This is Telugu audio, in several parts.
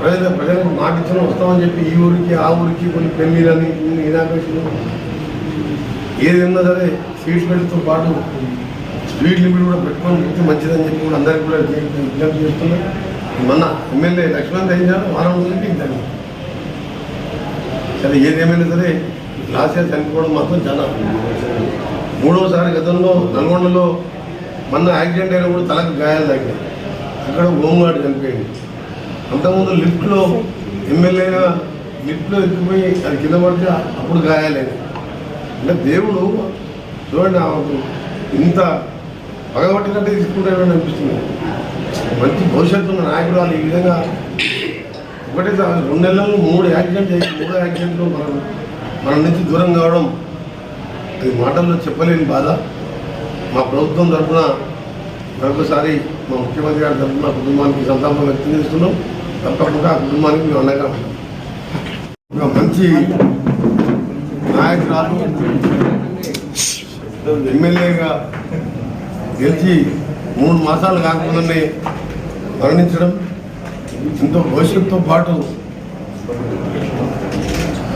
ప్రజలు ప్రజలకు మాట ఇచ్చిన వస్తామని చెప్పి ఈ ఊరికి ఆ ఊరికి కొన్ని పెళ్ళిళ్ళని కొన్ని ఏది ఉన్నా సరే సీట్ బెల్ట్తో పాటు స్పీడ్ లిమిట్ కూడా పెట్టుకొని పెడితే మంచిదని చెప్పి కూడా అందరికీ కూడా విజ్ఞప్తి చేస్తున్నాం. మొన్న ఎమ్మెల్యే లక్ష్మణ్ అయిందారు వారం రోజులకి ఇంతని సరే ఏదేమైనా సరే లాస్ట్ చనిపోవడం మాత్రం చాలా మూడవసారి గతంలో నల్గొండలో మొన్న యాక్సిడెంట్ అయినప్పుడు తలకు గాయాలు తగ్గాయి అక్కడ హోంగార్డ్ చనిపోయింది. అంతకుముందు లిఫ్ట్లో ఎమ్మెల్యేగా లిఫ్ట్లో ఎక్కిపోయి అది కింద పడితే అప్పుడు గాయాలేదు అంటే దేవుడు చూడండి ఆమెకు ఇంత పగబట్టినట్టే తీసుకుంటాడని అనిపిస్తుంది. మంచి భవిష్యత్తు ఉన్న నాయకుడు వాళ్ళు ఈ విధంగా ఒకటే రెండు నెలలు మూడు యాక్సిడెంట్ అయ్యి మూడు యాక్సిడెంట్లు మనం మన నుంచి దూరం కావడం అది మాటల్లో చెప్పలేని బాధ. మా ప్రభుత్వం తరఫున మరొకసారి మా ముఖ్యమంత్రి గారి తరఫున కుటుంబానికి సంతాపం వ్యక్తం చేస్తున్నాం. తప్పకుండా కుటుంబానికి మేము అండగా ఉంటాం ఒక మంచి నాయకురాలు ఎమ్మెల్యేగా గెలిచి మూడు మాసాలు కాకముందనే మరణించడం ఎంతో భవిష్యత్తుతో పాటు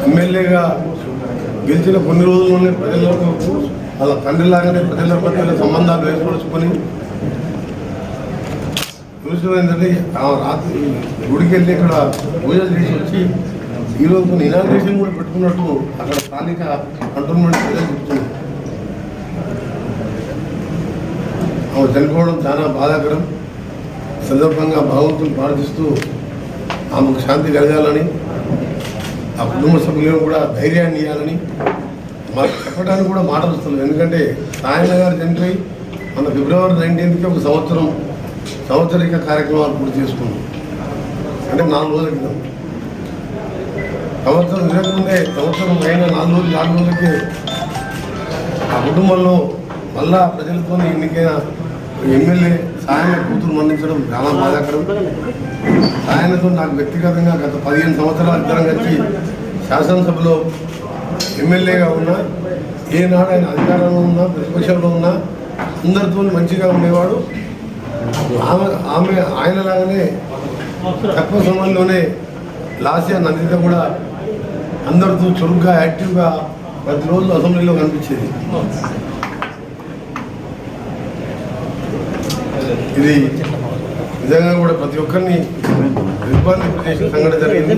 ఎమ్మెల్యేగా గెలిచిన కొన్ని రోజుల్లోనే ప్రజలకు వాళ్ళ తండ్రిలాగానే ప్రజల మధ్య సంబంధాలు ఏర్పరచుకొని చూసిన ఏంటంటే రాత్రి గుడికి వెళ్ళి అక్కడ పూజలు చేసి వచ్చి ఈరోజు కొన్ని ఇనాగ్రేషన్ కూడా పెట్టుకున్నట్టు అక్కడ స్థానిక కంటోన్మెంట్ ప్రజలు చెప్తున్నారు ఆమె చనిపోవడం చాలా బాధాకరం. సందర్భంగా భగవంతుని ప్రార్థిస్తూ ఆమెకు శాంతి కలగాలని ఆ కుటుంబ సభ్యులను కూడా ధైర్యాన్ని ఇవ్వాలని మాకు చెప్పడానికి కూడా మాటలు వస్తున్నాయి. ఎందుకంటే సాయన గారు చనిపోయి మన ఫిబ్రవరి నైన్టీన్త్కి ఒక సంవత్సరం సంవత్సరిక కార్యక్రమాలు పూర్తి చేసుకున్నాం అంటే నాలుగు రోజుల క్రితం. సంవత్సరం తిరగకముందే సంవత్సరం అయిన నాలుగు రోజులు నాలుగు రోజులకి ఆ కుటుంబంలో మళ్ళా ప్రజలతో ఎన్నికైన ఎమ్మెల్యే సాయన కూతురు మరణించడం చాలా బాధాకరం. సాయనతో నాకు వ్యక్తిగతంగా గత పదిహేను సంవత్సరాల ఇద్దరం వచ్చి శాసనసభలో ఎమ్మెల్యేగా ఉన్నా ఏనాడు ఆయన అధికారంలో ఉన్నా ప్రతిపక్షంలో ఉన్నా అందరితో మంచిగా ఉండేవాడు. ఆమె ఆమె ఆయనలాగానే తక్కువ సమయంలోనే లాస్యా నందిత కూడా అందరితో చురుగ్గా యాక్టివ్గా ప్రతిరోజు అసెంబ్లీలో కనిపించేది. ఇది నిజంగా కూడా ప్రతి ఒక్కరిని ఇబ్బంది చేసిన సంఘటన జరిగింది.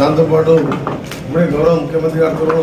దాంతోపాటు ఇప్పుడే గౌరవ ముఖ్యమంత్రి గారితో కూడా